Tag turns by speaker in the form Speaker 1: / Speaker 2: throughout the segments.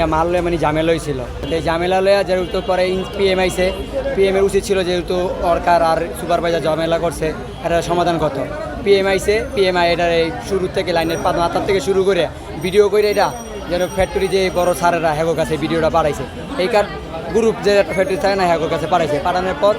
Speaker 1: নিয়ে মাল লয়ে মানে ঝামেলা হয়েছিল এই ঝামেলা লয়া যেহেতু পরে পিএম আইসে পিএম এর উচিত ছিল যেহেতু সরকার আর সুপারভাইজার ঝামেলা করছে এটা সমাধান কত? পিএম পি পিএম আই এটার এই শুরু থেকে লাইনের পাত মাথার থেকে শুরু করে ভিডিও করে এটা যেন ফ্যাক্টরি যে বড় সারেরা হেগো কাছে ভিডিওটা পাঠাইছে এই কার গ্রুপ যে একটা ফ্যাক্টরি থাকে না হ্যাগোর কাছে পাঠাইছে। পাঠানোর পর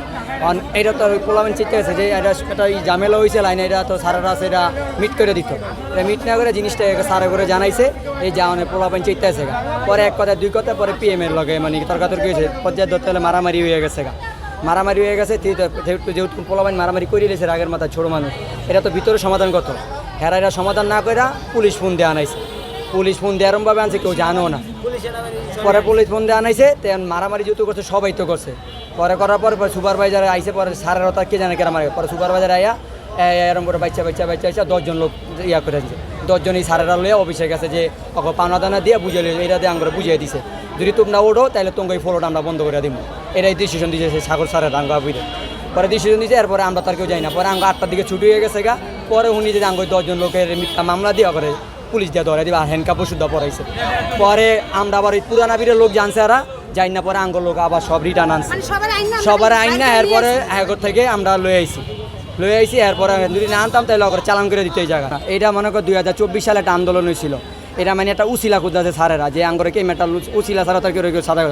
Speaker 1: এটা তো পোলামেন চিন্তা আছে যে এটা এটা এই ঝামেলা হয়েছে লাইনে, এটা তো সারেরা এটা মিট করে দিত। এটা মিট না করে জিনিসটা সারে করে জানাইছে, এই যাওয়ানের পোলাপান চিন্তা আছে পরে এক কথা দুই কথা পরে পিএম এর লগে মানে তর্কাতর্কি হয়েছে পর্যায়ে ধরতে হলে মারামারি হয়ে গেছে গা। মারামারি হয়ে গেছে যেহেতু পোলাপান মারামারি করে দিয়েছে রাগের মাথা ছোট মানুষ, এটা তো ভিতরে সমাধান কত হেরা এরা সমাধান না করে পুলিশ ফোন দিয়ে আনাইছে। পুলিশ ফোন দিয়ে এরমভাবে আনছে, কেউ জানো না। পরে পুলিশ ফোন দিয়ে আনাইছে, তেমন মারামারি যেহেতু করছে সবাই তো করছে। পরে করার পরে পরে সুপারভাইজার আইসে পরে সারের হতা কে জানে কেরা মারে। পরে সুপারভাইজার আইয়া এরম করে বাচ্চা বাচ্চা বাচ্চা বাচ্চা দশজন লোক ইয়া করে দিছে দশজন এই সারেরা লইয়া অফিসের কাছে যে অক পাওনা দানা দিয়ে বুঝে লিয়ে এটা দিয়ে আমরা বুঝিয়ে দিছে। যদি তোমরা ওঠো তাহলে তোমাকে এই ফলোটা আমরা বন্ধ করে দিব এটাই ডিসিশন দিয়েছে সাগর সারের আঙ্গা বুঝে। পরে ডিসিশন দিয়েছে এরপরে আমরা তার কেউ যাই না। পরে আঙ্গা আটটার দিকে ছুটি হয়ে গেছে গা। পরে উনি যে আঙ্গ দশজন লোকের মিথ্যা মামলা দিয়ে করে পুলিশ দিয়ে ধরে দিবা হ্যান্ডকাপ ওষুধ পড়াইছে পরে আমরা আবার ওই পুরানা বীরের লোক জানছে আর যাই না পরে আঙ্গ লোক আবার সব রিটার্ন আনছে।
Speaker 2: মানে সবার আইন না
Speaker 1: এরপরে এগর থেকে আমরা লয়ে আইছি। লয়ে আইছি এরপরে যদি না আনতাম তাহলে ওকে চালান করে দিতে এই জায়গা এটা মনে কর দুই হাজার চব্বিশ সালে একটা আন্দোলন হয়েছিল। এটা মানে একটা উসিলা খুঁজতেছে সারেরা যে আঙ্গরে কে মেটাল উসিলা সারা তার কেউ সাদা।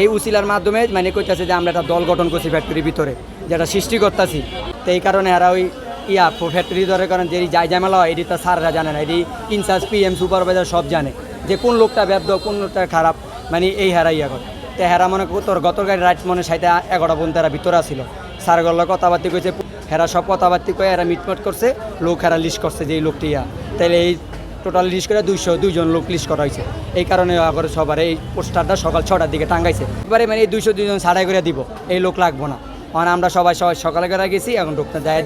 Speaker 1: এই উসিলার মাধ্যমে মানে কইতাছে যে আমরা একটা দল গঠন করছি ফ্যাক্টরির ভিতরে যেটা সৃষ্টি করতেছি। তো এই কারণে এরা ওই ইয়া ফ্যাক্টরি ধরে কারণ যে যাই ঝামেলা হয় এটি তো স্যাররা জানে না এটি ইনচার্জ পিএম সুপারভাইজার সব জানে। যে কোন লোকটা ব্যব্দ কোন লোকটা খারাপ মানে এই হেরা ইয়া করে। তো হেরা মনে কর, তোর গাড়ি রাইট মনে সাইতে এগারোটা বোন তারা ভিতরে আসছিল স্যারগুলো কথাবার্তি কইছে, হেরা সব কথাবার্তি কয়ে এরা মিটমট করছে, লোক হেরা লিস্ট করছে যে এই লোকটি ইয়া। তাইলে এই টোটাল লিস্ট করে দুইশো দুইজন লোক লিস্ট করা হয়েছে এই কারণে সবার এই পোস্টারটা সকাল ছটার দিকে টাঙ্গাইছে। এবারে মানে এই দুইশো দুইজন সাড়াই করে দিব, এই লোক লাগবো না। কারণ আমরা সবাই সবাই সকালে করে গেছি, এখন ঢুকতে যায়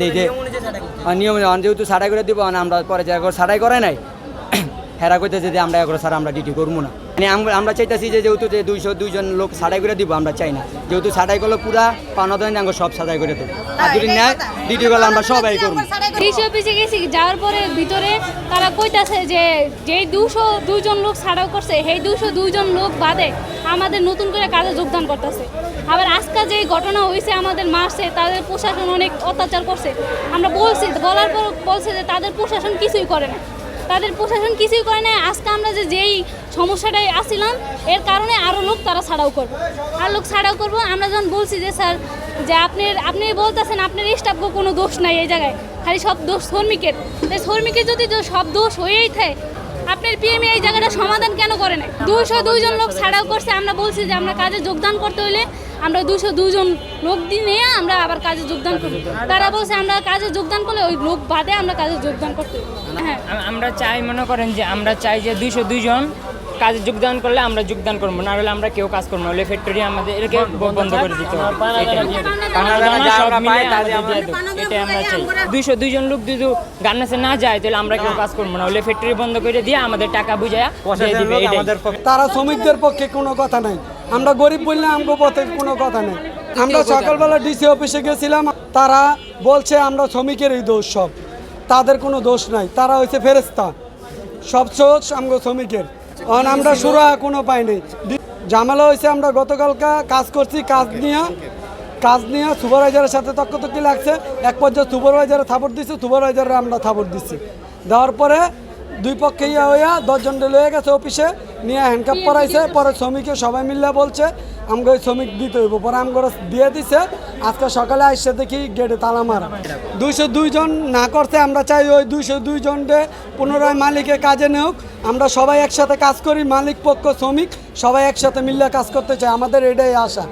Speaker 1: আর নিয়ম অনুযায়ী যেহেতু সাড়াই করে দিব মানে আমরা পরে যা সাড়াই করে নাই, হেরা কইতেছে যে আমরা এগুলো স্যার আমরা ডিউটি করব না। মানে আমরা চাইতেছি যে যেহেতু যে দুইশো দুইজন লোক সাড়াই করে দিব, আমরা চাই না। যেহেতু সাড়াই করলে পুরা পাওনা দেন আমরা সব সাড়াই করে দেবো। আর যদি নেয় ডিউটি করলে আমরা সবাই করব।
Speaker 3: ডিসি অফিসে গেছি, যাওয়ার পরে ভিতরে তারা কইতাছে যে যেই দুশো দুইজন লোক ছাড়াও করছে, সেই দুশো দুইজন লোক বাদে আমাদের নতুন করে কাজে যোগদান করতেছে। আবার আজকে যে ঘটনা হয়েছে আমাদের মারছে, তাদের প্রশাসন অনেক অত্যাচার করছে। আমরা বলছি, বলার পর বলছে যে তাদের প্রশাসন কিছুই করে না। তাদের প্রশাসন কিছুই করে না, আজকে আমরা যে যেই সমস্যাটায় আসছিলাম এর কারণে আরও লোক তারা ছাড়াও করব। আর লোক ছাড়াও করব, আমরা যখন বলছি যে, স্যার, যে আপনি আপনি বলতেছেন আপনার স্টাফকে কোনো দোষ নাই এই জায়গায়। খালি সব দোষ শ্রমিকের শ্রমিকের যদি সব দোষ হয়েই থাকে আপনার পিএমএ এই জায়গাটা সমাধান কেন করে না দুশো দুইজন লোক ছাড়াও করছে, আমরা বলছি যে আমরা কাজে যোগদান করতে হইলে আমরা দুশো দুজন লোক দিয়ে আমরা আবার কাজে যোগদান করি। তারা বলছে আমরা কাজে যোগদান করলে ওই লোক বাদে আমরা কাজে যোগদান করতে হ্যাঁ।
Speaker 4: আমরা চাই, মনে করেন যে আমরা চাই যে দুইশো দুইজন কাজে যোগদান করলে আমরা যোগদান করব না হলে আমরা কেউ কাজ করব না। হলে ফ্যাক্টরি আমাদের এটাকে বন্ধ করে দিতে হবে। এটাই। আমরা চাই। দুইশো দুইজন লোক যদি গার্মেন্টসে না যায় তাহলে আমরা কেউ কাজ করব না। হলে ফ্যাক্টরি বন্ধ করে দিয়ে আমাদের টাকা বুঝায় দিয়ে
Speaker 5: তারা শ্রমিকদের পক্ষে কোনো কথা নাই। আমরা গরিব বললে আমগো পথে কোনো কথা নেই। আমরা সকালবেলা ডিসি অফিসে গেছিলাম তারা বলছে আমরা শ্রমিকেরই দোষ সব। তাদের কোনো দোষ নাই। তারা হয়েছে ফেরেস্তা সব দোষ আমগো শ্রমিকের। কারণ আমরা সুরা কোনো পাইনি জামালা ঝামেলা হয়েছে, আমরা গতকালকা কাজ করছি, কাজ নিয়ে কাজ নিয়ে সুপারভাইজারের সাথে তক্কতক্কি লাগছে। এক পর্যায়ে সুপারভাইজারে থাপড় দিচ্ছে সুপারভাইজারে আমরা থাপড় দিচ্ছি দেওয়ার পরে দুই পক্ষে ইয়া হইয়া দশজন লয়ে গেছে অফিসে। নিয়ে হ্যান্ডকাপ পরাইছে পরে শ্রমিকে সবাই মিললে বলছে আমাকে ওই শ্রমিক দিতে হইব। পরে আমগরে দিয়ে দিছে আজকে সকালে আসছে দেখি গেটে তালা মারা। দুইশো দুইজন না করতে আমরা চাই ওই দুইশো দুইজনকে পুনরায় মালিকে কাজে নেওক আমরা সবাই একসাথে কাজ করি মালিক পক্ষ শ্রমিক সবাই একসাথে মিললে কাজ করতে চাই। আমাদের এটাই আশা।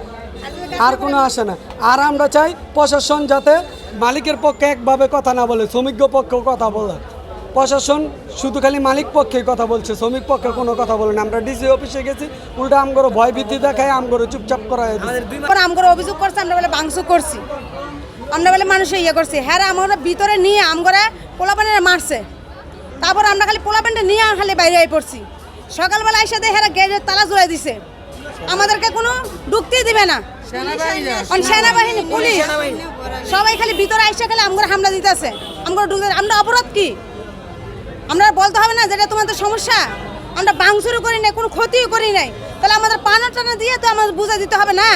Speaker 5: আর কোনো আসে না। আর আমরা চাই প্রশাসন যাতে মালিকের পক্ষে একভাবে কথা না বলে শ্রমিক পক্ষেও কথা বলে। প্রশাসন শুধু খালি মালিক পক্ষে কথা বলছে শ্রমিক পক্ষে কোনো কথা বলে না। আমরা ডিসি অফিসে গেছি উল্টা আমগরো ভয় ভীতি দেখায় আমগরো চুপচাপ করা
Speaker 2: পরে আমগরে অভিযোগ করছে আমরা বলে বাংশ করছি। আমরা বলে মানুষে ইয়ে করছি। হ্যাঁ আমরা ভিতরে নিয়ে আমগরে পোলাপানের মারছে। তারপর আমরা খালি পোলাপানটা নিয়ে খালি বাইরে আই পড়ছি। সকালবেলা এসে দেখে হ্যাঁ গেটের তালা জুড়ে দিছে। আমাদেরকে কোনো ঢুকতেই দিবে না। সেনাবাহিনী পুলিশ। সবাই খালি ভিতরে আইসা খালি আমগরে হামলা দিতেছে। আমগরে ঢুকতে আমরা অপরাধ কি? আমরা বলতে হবে না যেটা তোমাদের সমস্যা। আমরা বাংসুরও করি নাই, কোনো ক্ষতিও করি নাই। তাহলে আমাদের পানা টানা দিয়ে তো আমাদের বুঝা দিতে হবে না।